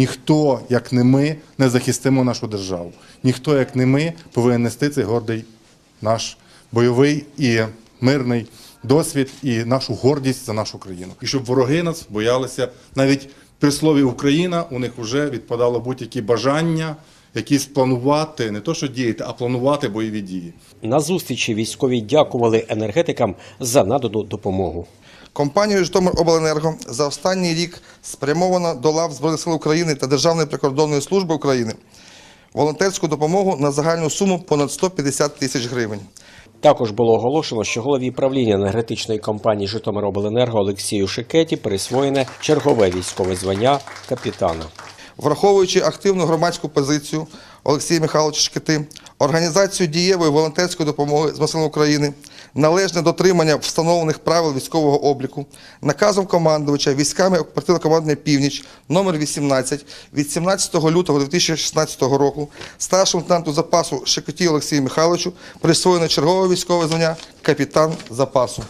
Ніхто, як не ми, не захистимо нашу державу. Ніхто, як не ми, повинен нести цей гордий наш бойовий і мирний досвід і нашу гордість за нашу країну. І щоб вороги нас боялися, навіть при слові Україна у них вже відпадало будь-які бажання, якісь планувати, не то що діяти, а планувати бойові дії. На зустрічі військові дякували енергетикам за надану допомогу. Компанією «Житомиробленерго» за останній рік спрямовано до лав Збройних сил України та Державної прикордонної служби України волонтерську допомогу на загальну суму понад 150 тисяч гривень. Також було оголошено, що голові правління енергетичної компанії «Житомиробленерго» Олексію Шикеті присвоєне чергове військове звання капітана. Враховуючи активну громадську позицію Олексія Михайловича Шкити, організацію дієвої волонтерської допомоги з сил України, належне дотримання встановлених правил військового обліку, наказом командувача військами оперативного командування Північ номер 18 від 17 лютого 2016 року старшому лейтенанту запасу Шекоті Олексію Михайловичу присвоєно чергове військове звання капітан запасу.